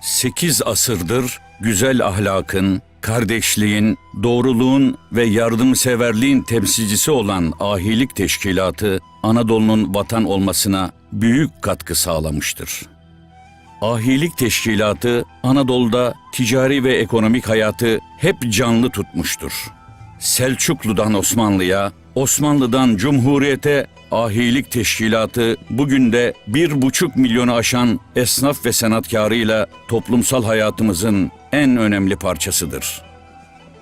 8 asırdır güzel ahlakın, kardeşliğin, doğruluğun ve yardımseverliğin temsilcisi olan Ahilik Teşkilatı Anadolu'nun vatan olmasına büyük katkı sağlamıştır. Ahilik Teşkilatı Anadolu'da ticari ve ekonomik hayatı hep canlı tutmuştur. Selçuklu'dan Osmanlı'ya, Osmanlı'dan Cumhuriyet'e Ahilik Teşkilatı bugün de bir buçuk milyonu aşan esnaf ve sanatkarıyla toplumsal hayatımızın en önemli parçasıdır.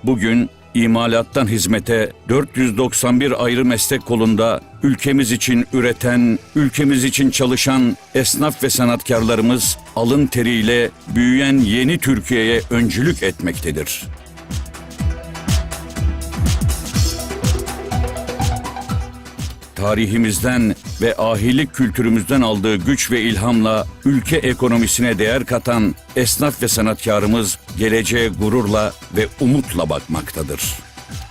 Bugün imalattan hizmete 491 ayrı meslek kolunda ülkemiz için üreten, ülkemiz için çalışan esnaf ve sanatkarlarımız alın teriyle büyüyen yeni Türkiye'ye öncülük etmektedir. Tarihimizden ve ahilik kültürümüzden aldığı güç ve ilhamla ülke ekonomisine değer katan esnaf ve sanatkarımız geleceğe gururla ve umutla bakmaktadır.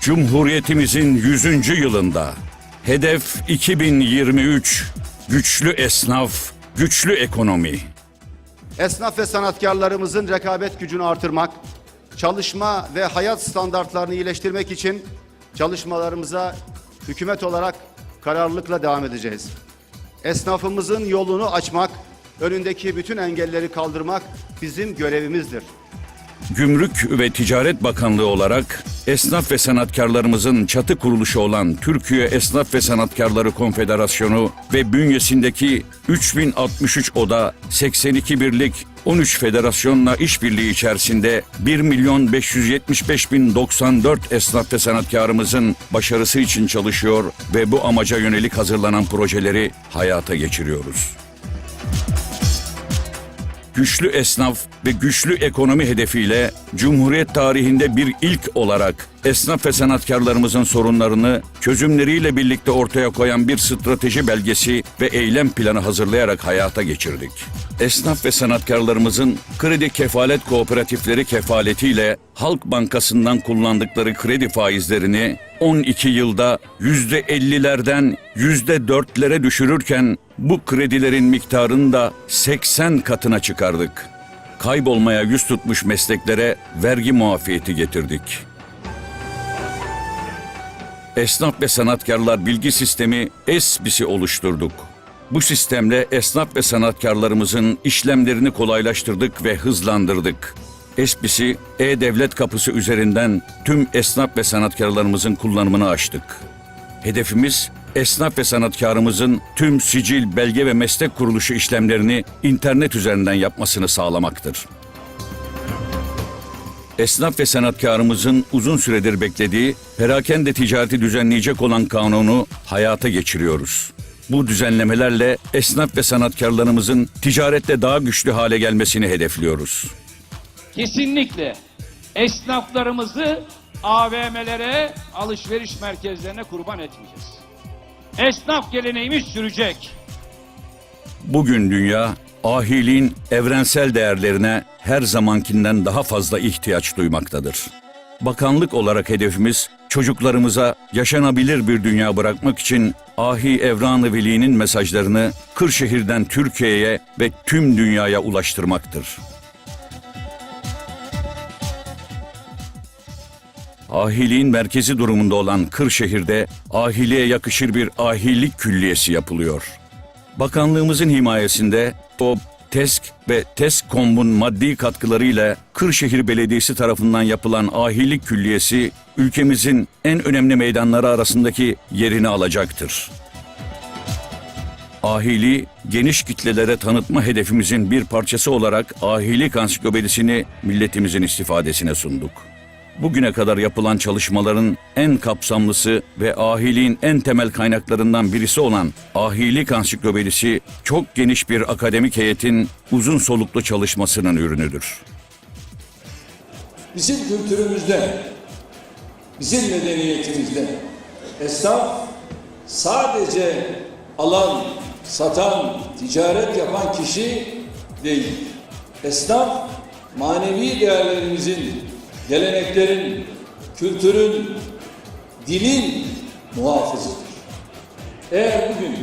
Cumhuriyetimizin 100. yılında hedef 2023 güçlü esnaf, güçlü ekonomi. Esnaf ve sanatkarlarımızın rekabet gücünü artırmak, çalışma ve hayat standartlarını iyileştirmek için çalışmalarımıza hükümet olarak kararlılıkla devam edeceğiz. Esnafımızın yolunu açmak, önündeki bütün engelleri kaldırmak bizim görevimizdir. Gümrük ve Ticaret Bakanlığı olarak esnaf ve sanatkarlarımızın çatı kuruluşu olan Türkiye Esnaf ve Sanatkarları Konfederasyonu ve bünyesindeki 3063 oda, 82 birlik, 13 federasyonla işbirliği içerisinde 1 milyon 575 bin 94 esnaf ve sanatkarımızın başarısı için çalışıyor ve bu amaca yönelik hazırlanan projeleri hayata geçiriyoruz güçlü esnaf ve güçlü ekonomi hedefiyle Cumhuriyet tarihinde bir ilk olarak esnaf ve sanatkarlarımızın sorunlarını çözümleriyle birlikte ortaya koyan bir strateji belgesi ve eylem planı hazırlayarak hayata geçirdik. Esnaf ve sanatkarlarımızın kredi kefalet kooperatifleri kefaletiyle Halk Bankası'ndan kullandıkları kredi faizlerini 12 yılda %50'lerden %4'lere düşürürken bu kredilerin miktarını da 80 katına çıkardık. Kaybolmaya yüz tutmuş mesleklere vergi muafiyeti getirdik. Esnaf ve sanatkarlar bilgi sistemi ESBİS'i oluşturduk. Bu sistemle esnaf ve sanatkarlarımızın işlemlerini kolaylaştırdık ve hızlandırdık. ESBİS'i E-Devlet kapısı üzerinden tüm esnaf ve sanatkarlarımızın kullanımını açtık. Hedefimiz esnaf ve sanatkarımızın tüm sicil, belge ve meslek kuruluşu işlemlerini internet üzerinden yapmasını sağlamaktır. Esnaf ve sanatkarımızın uzun süredir beklediği perakende ticareti düzenleyecek olan kanunu hayata geçiriyoruz. Bu düzenlemelerle esnaf ve sanatkarlarımızın ticarette daha güçlü hale gelmesini hedefliyoruz. Kesinlikle esnaflarımızı AVM'lere, alışveriş merkezlerine kurban etmeyeceğiz. Esnaf geleneğimiz sürecek. Bugün dünya ahiliğin evrensel değerlerine her zamankinden daha fazla ihtiyaç duymaktadır. Bakanlık olarak hedefimiz çocuklarımıza yaşanabilir bir dünya bırakmak için Ahi Evran-ı Veli'nin mesajlarını Kırşehir'den Türkiye'ye ve tüm dünyaya ulaştırmaktır. Ahiliğin merkezi durumunda olan Kırşehir'de ahiliğe yakışır bir ahilik külliyesi yapılıyor. Bakanlığımızın himayesinde TOB, TESK ve TESKOM'un maddi katkılarıyla Kırşehir Belediyesi tarafından yapılan ahilik külliyesi ülkemizin en önemli meydanları arasındaki yerini alacaktır. Ahili geniş kitlelere tanıtma hedefimizin bir parçası olarak ahilik ansiklopedisini milletimizin istifadesine sunduk. Bugüne kadar yapılan çalışmaların en kapsamlısı ve ahiliğin en temel kaynaklarından birisi olan Ahilik Ansiklopedisi çok geniş bir akademik heyetin uzun soluklu çalışmasının ürünüdür. Bizim kültürümüzde, bizim medeniyetimizde esnaf sadece alan, satan, ticaret yapan kişi değil. Esnaf manevi değerlerimizin, geleneklerin, kültürün, dilin muhafızıdır. Eğer bugün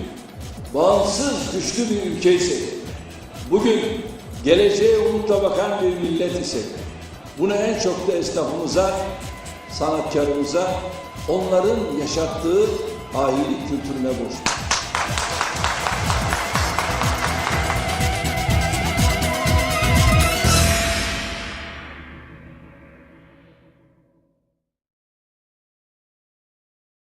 bağımsız güçlü bir ülkeysek, bugün geleceğe umutla bakan bir millet isek. Bunu en çok da esnafımıza, sanatkarımıza, onların yaşattığı ahilik kültürüne borçluyuz.